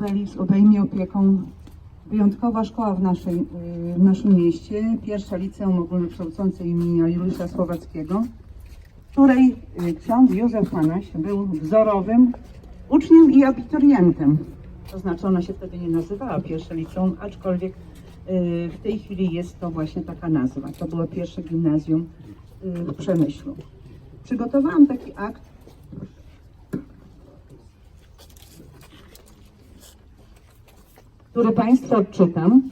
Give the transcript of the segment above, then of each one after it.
obelisk obejmie opieką wyjątkowa szkoła w, naszej, y, w naszym mieście, pierwsza liceum ogólnokształcące imienia Juliusza Słowackiego, której y, ksiądz Józef Hanaś był wzorowym uczniem i abiturientem. To znaczy ona się wtedy nie nazywała pierwsze liceum, aczkolwiek y, w tej chwili jest to właśnie taka nazwa. To było pierwsze gimnazjum w Przemyślu. Przygotowałam taki akt, który Państwu odczytam.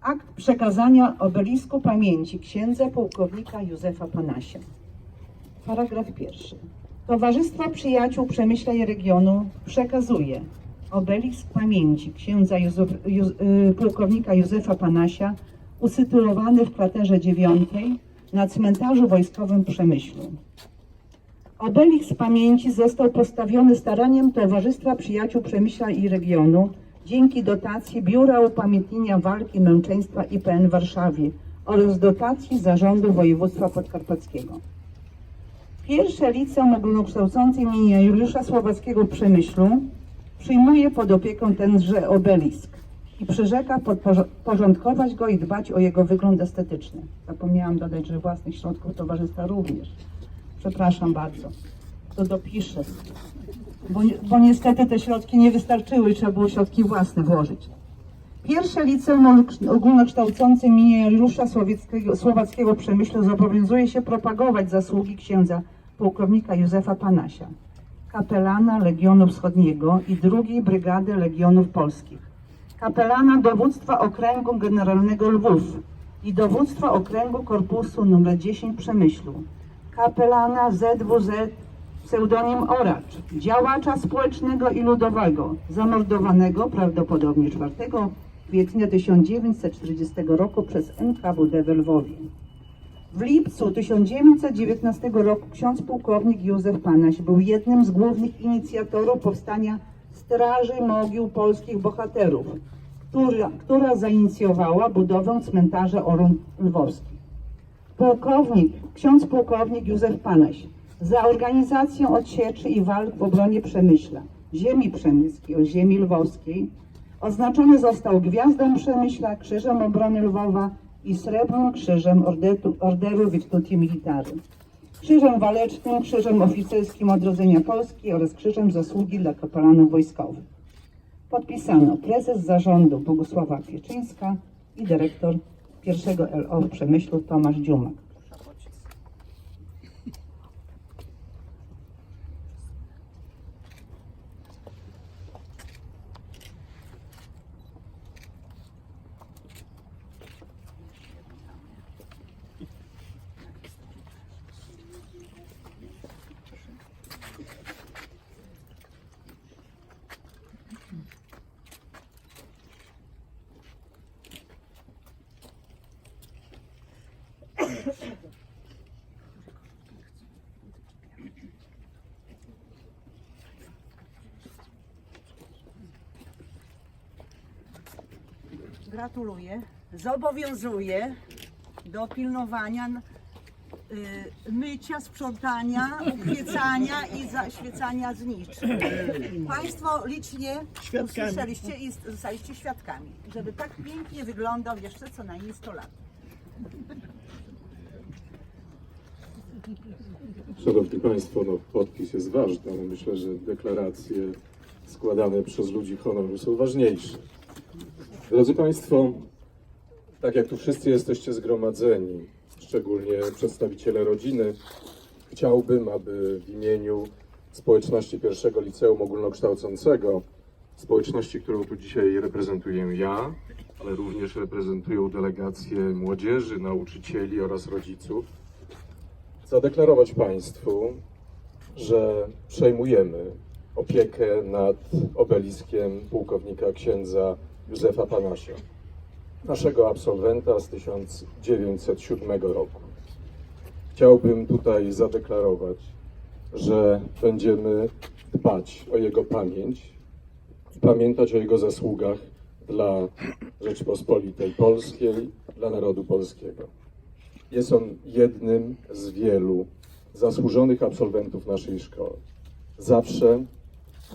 Akt przekazania obelisku pamięci księdza pułkownika Józefa Panasia. Paragraf pierwszy. Towarzystwo Przyjaciół Przemyśla i Regionu przekazuje obelisk pamięci księdza Józef, Józ, y, pułkownika Józefa Panasia usytuowany w kwaterze dziewiątej na cmentarzu wojskowym Przemyślu. Obelisk pamięci został postawiony staraniem Towarzystwa Przyjaciół Przemyśla i Regionu dzięki dotacji Biura Upamiętnienia Walki Męczeństwa IPN w Warszawie oraz dotacji Zarządu Województwa Podkarpackiego. Pierwsze liceum ogólnokształcące imienia Juliusza Słowackiego w Przemyślu przyjmuje pod opiekę tenże obelisk i przyrzeka podporządkować go i dbać o jego wygląd estetyczny. Zapomniałam dodać, że własnych środków towarzystwa również. Przepraszam bardzo. To dopiszę. Bo, bo niestety te środki nie wystarczyły, trzeba było środki własne włożyć. Pierwsze liceum ogólnokształ- ogólnokształcące Juliusza Słowackiego w Przemyślu zobowiązuje się propagować zasługi księdza pułkownika Józefa Panasia, kapelana Legionu Wschodniego i II Brygady Legionów Polskich, kapelana dowództwa Okręgu Generalnego Lwów i dowództwa Okręgu Korpusu nr 10 w Przemyślu, kapelana ZWZ pseudonim Oracz, działacza społecznego i ludowego, zamordowanego prawdopodobnie 4 kwietnia 1940 roku przez NKWD we Lwowie. W lipcu 1919 roku ksiądz pułkownik Józef Panaś był jednym z głównych inicjatorów powstania Straży Mogił Polskich Bohaterów, która, która zainicjowała budowę cmentarza Orun Lwowskich. Pułkownik, ksiądz pułkownik Józef Panaś za organizację odsieczy i walk w obronie Przemyśla, ziemi przemyskiej, o ziemi lwowskiej, oznaczony został Gwiazdą Przemyśla, Krzyżem Obrony Lwowa i Srebrnym Krzyżem Orderu Virtuti Militari, Krzyżem Walecznym, Krzyżem Oficerskim Odrodzenia Polski oraz Krzyżem Zasługi dla Kapelanów Wojskowych. Podpisano prezes zarządu Bogusława Pieczyńska i dyrektor pierwszego LO w Przemyślu Tomasz Dziumak. Gratuluję. Zobowiązuję do pilnowania y, mycia, sprzątania, ukwiecania i zaświecania znicz. Państwo licznie usłyszeliście i zostaliście świadkami, żeby tak pięknie wyglądał jeszcze co najmniej 100 lat. Szanowni Państwo, no, podpis jest ważny, ale myślę, że deklaracje składane przez ludzi honoru są ważniejsze. Drodzy Państwo, tak jak tu wszyscy jesteście zgromadzeni, szczególnie przedstawiciele rodziny, chciałbym, aby w imieniu społeczności pierwszego liceum ogólnokształcącego, społeczności, którą tu dzisiaj reprezentuję ja, ale również reprezentują delegacje młodzieży, nauczycieli oraz rodziców, zadeklarować Państwu, że przejmujemy opiekę nad obeliskiem pułkownika księdza Józefa Panasia, naszego absolwenta z 1907 roku. Chciałbym tutaj zadeklarować, że będziemy dbać o jego pamięć i pamiętać o jego zasługach dla Rzeczypospolitej Polskiej, dla narodu polskiego. Jest on jednym z wielu zasłużonych absolwentów naszej szkoły. Zawsze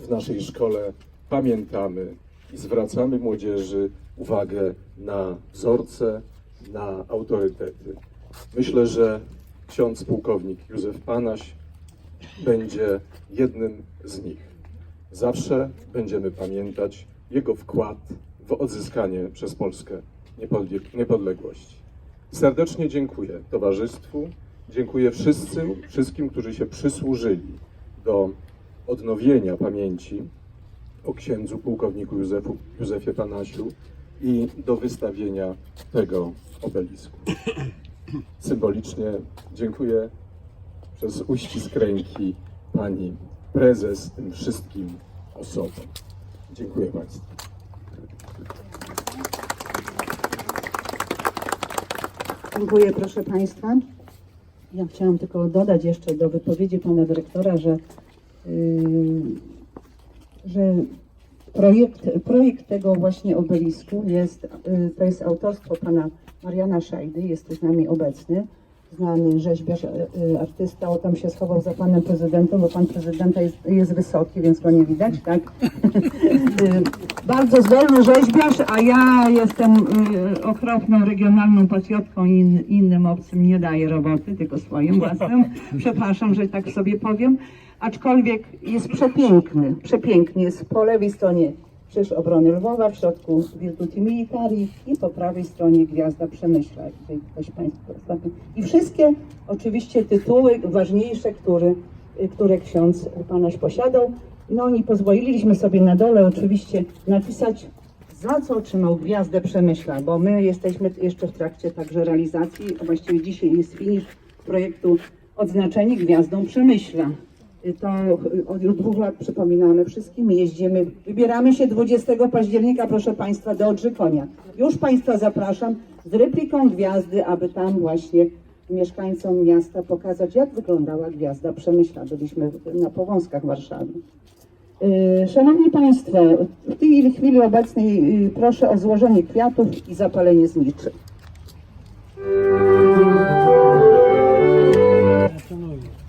w naszej szkole pamiętamy i zwracamy młodzieży uwagę na wzorce, na autorytety. Myślę, że ksiądz pułkownik Józef Panaś będzie jednym z nich. Zawsze będziemy pamiętać jego wkład w odzyskanie przez Polskę niepodle- niepodległości. Serdecznie dziękuję towarzystwu, dziękuję wszyscy, wszystkim, którzy się przysłużyli do odnowienia pamięci o księdzu pułkowniku Józefu, Józefie Panasiu i do wystawienia tego obelisku. Symbolicznie dziękuję przez uścisk ręki pani prezes tym wszystkim osobom. Dziękuję Państwu. Dziękuję, proszę Państwa. Ja chciałam tylko dodać jeszcze do wypowiedzi Pana Dyrektora, że, yy, że projekt, projekt tego właśnie obelisku jest, yy, to jest autorstwo Pana Mariana Szajdy, jest tu z nami obecny, znany rzeźbiarz, yy, artysta, o tam się schował za Panem Prezydentem, bo Pan Prezydenta jest, jest wysoki, więc go nie widać, tak? Y, bardzo zdolny rzeźbiarz, a ja jestem y, okropną regionalną patriotką i in, innym obcym nie daję roboty, tylko swoim własnym. Przepraszam, że tak sobie powiem. Aczkolwiek jest przepiękny, przepiękny. Jest po lewej stronie Krzyż Obrony Lwowa, w środku Virtuti Militari i po prawej stronie Gwiazda Przemyśla. Jeżeli ktoś ostatnio. I wszystkie oczywiście tytuły ważniejsze, które, które ksiądz Panaś posiadał. No i pozwoliliśmy sobie na dole oczywiście napisać, za co otrzymał Gwiazdę Przemyśla, bo my jesteśmy jeszcze w trakcie także realizacji, właściwie dzisiaj jest finisz projektu Odznaczeni Gwiazdą Przemyśla. To od już dwóch lat przypominamy wszystkim, jeździmy, wybieramy się 20 października, proszę Państwa, do Odrzykonia. Już Państwa zapraszam z repliką gwiazdy, aby tam właśnie mieszkańcom miasta pokazać, jak wyglądała Gwiazda Przemyśla. Byliśmy na Powązkach Warszawy. Szanowni Państwo, w tej chwili obecnej y, proszę o złożenie kwiatów i zapalenie zniczy. Thank.